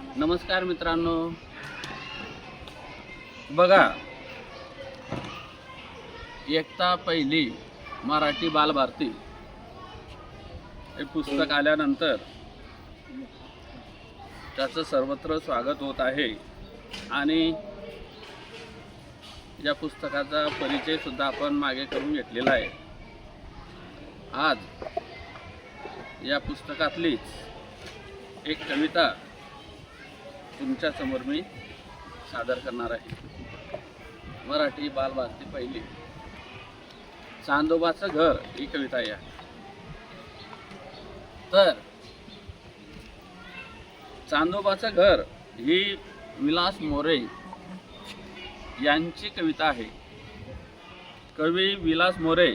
नमस्कार मित्रांनो. बघा एकता पहिली मराठी बालभारती. हे पुस्तक आल्यानंतर त्याचं सर्वत्र स्वागत होत आहे आणि या पुस्तकाचा परिचय सुद्धा आपण मागे करून घेतलेला आहे. आज या पुस्तकातलीच एक कविता तुमच्यासमोर मी सादर करणार आहे. मराठी बालभारती पहिली. चांदोबाचं घर ही कविता या तर चांदोबाचं घर ही विलास मोरे यांची कविता आहे. कवी विलास मोरे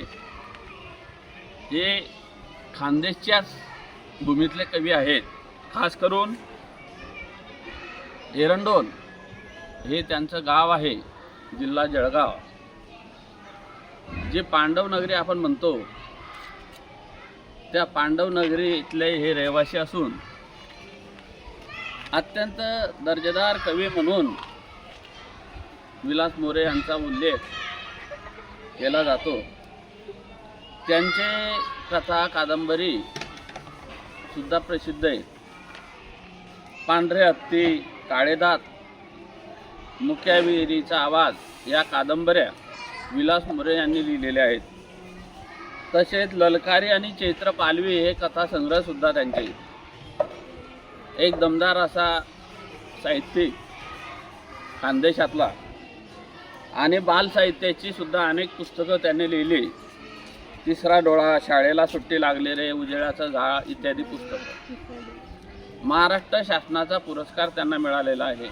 हे खानदेशच्याच भूमीतले कवी आहेत. खास करून एरंडोल हे त्यांचं गाव आहे जिल्हा जळगाव. जे पांडवनगरी आपण म्हणतो त्या पांडवनगरी इथले हे रहिवासी असून अत्यंत दर्जेदार कवी म्हणून विलास मोरे यांचा उल्लेख केला जातो. त्यांचे कथा कादंबरी सुद्धा प्रसिद्ध आहे पांढरे हत्ती काळेदात. मुक्या विहिरीचा आवाज या कादंबऱ्या विलास मोरे यांनी लिहिलेल्या आहेत. तसेच ललकारी आणि चैत्र पालवी हे कथासंग्रहसुद्धा त्यांचे. एक दमदार असा साहित्यिक खानदेशातला आणि बालसाहित्याची सुद्धा अनेक पुस्तकं त्यांनी लिहिली. तिसरा डोळा शाळेला सुट्टी लागले रे उजेडाचं झाड इत्यादी पुस्तकं. महाराष्ट्र शासनाचा पुरस्कार त्यांना मिळालेला आहे.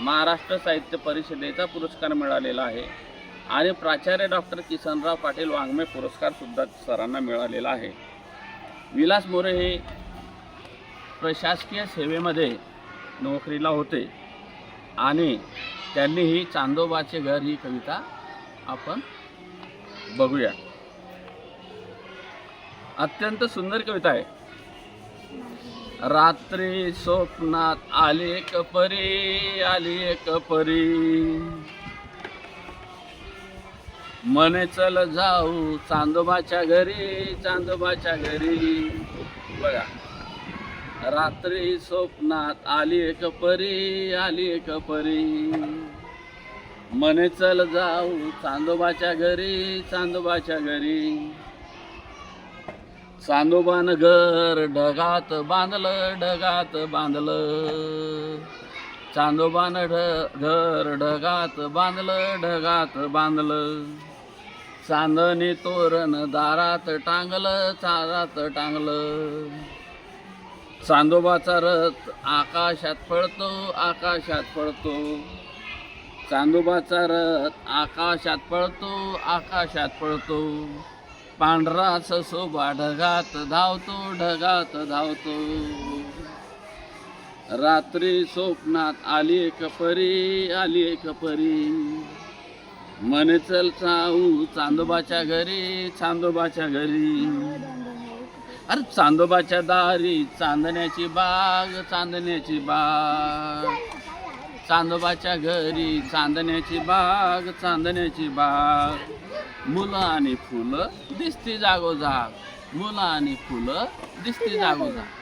महाराष्ट्र साहित्य परिषदेचा पुरस्कार मिळालेला आहे. आणि प्राचार्य डॉक्टर किसनराव पाटील वाङ्मय पुरस्कारसुद्धा सरांना मिळालेला आहे. विलास मोरे हे प्रशासकीय सेवेमध्ये नोकरीला होते. आणि त्यांनी ही चांदोबाचे घर ही कविता आपण बघूया. अत्यंत सुंदर कविता आहे. रात्री स्वप्नात आली कपरी परी आली एक परी. मने चल जाऊ चांदोबाच्या घरी चांदोबाच्या घरी. बघा रात्री स्वप्नात आली एक परी आली एक परी. मने चल जाऊ चांदोबाच्या घरी चांदोबाच्या घरी. चांदोबान घर ढगात बांधलं ढगात बांधलं. चांदोबान ढ घर ढगात बांधलं ढगात बांधलं. चांदणी तोरण दारात टांगलं चारात टांगलं. चांदोबाचा रथ आकाशात पळतो आकाशात पळतो. चांदोबाचा रथ आकाशात पळतो आकाशात पळतो. पांढरा ससोबा ढगात धावतो ढगात धावतो. रात्री स्वप्नात आली एक परी आली एक परी. मन चल चाऊ चांदोबाच्या घरी चांदोबाच्या घरी. अरे चांदोबाच्या दारी चांदण्याची बाग चांदण्याची बाग. चांदोबाच्या घरी चांदण्याची बाग चांदण्याची बाग. मुलं आणि फुलं दिसती जागोजाग. मुलं आणि फुलं दिसती जागोजाग.